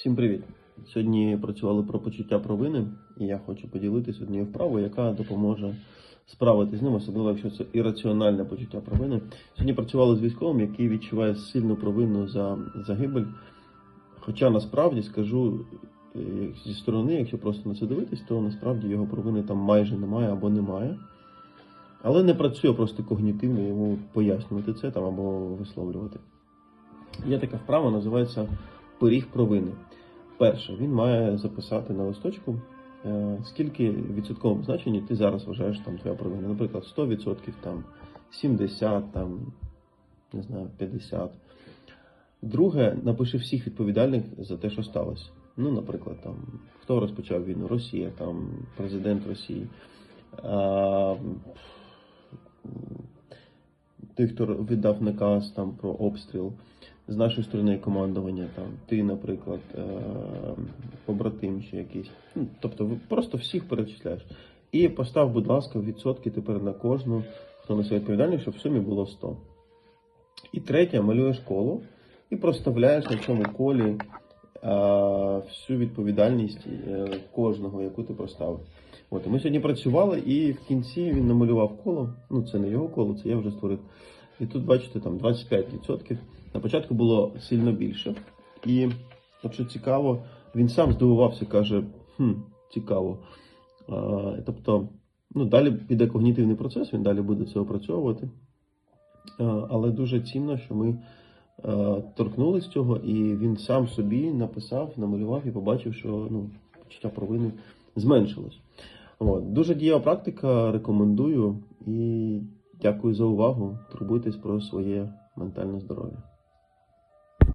Всім привіт! Сьогодні працювали про почуття провини, і я хочу поділитися однією вправою, яка допоможе справитися з ним, особливо якщо це ірраціональне почуття провини. Сьогодні працювали з військовим, який відчуває сильну провину за загибель. Хоча насправді скажу е, зі сторони, якщо просто на це дивитись, то насправді його провини там майже немає або немає. Але не працює просто когнітивно йому пояснювати це там або висловлювати. Є така вправа, називається пиріг провини. Перше, він має записати на листочку, е, скільки в відсотковому значенні ти зараз вважаєш там твоя провина. Наприклад, 100%, там 70, там, не знаю, 50. Друге, напиши всіх відповідальних за те, що сталося. Ну, наприклад, там, хто розпочав війну? Росія, там, президент Росії. А, той, хто віддав наказ там, про обстріл з нашої сторони командування, там, ти, наприклад, е, побратим ще якийсь. Ну, тобто просто всіх перечисляєш. І постав, будь ласка, відсотки тепер на кожну, хто несе відповідальність, щоб в сумі було 100. І третє, малюєш коло і проставляєш на цьому колі е, всю відповідальність е, кожного, яку ти поставив. От, ми сьогодні працювали, і в кінці він намалював коло. Ну, це не його коло, це я вже створив. І тут, бачите, там 25%. На початку було сильно більше. І, що цікаво, він сам здивувався, каже: хм, цікаво. А, тобто, ну, далі піде когнітивний процес, він далі буде це опрацьовувати. А, але дуже цінно, що ми а, торкнулись цього, і він сам собі написав, намалював і побачив, що ну, почуття провини зменшилось. От. Дуже дієва практика, рекомендую і дякую за увагу. Турбуйтесь про своє ментальне здоров'я.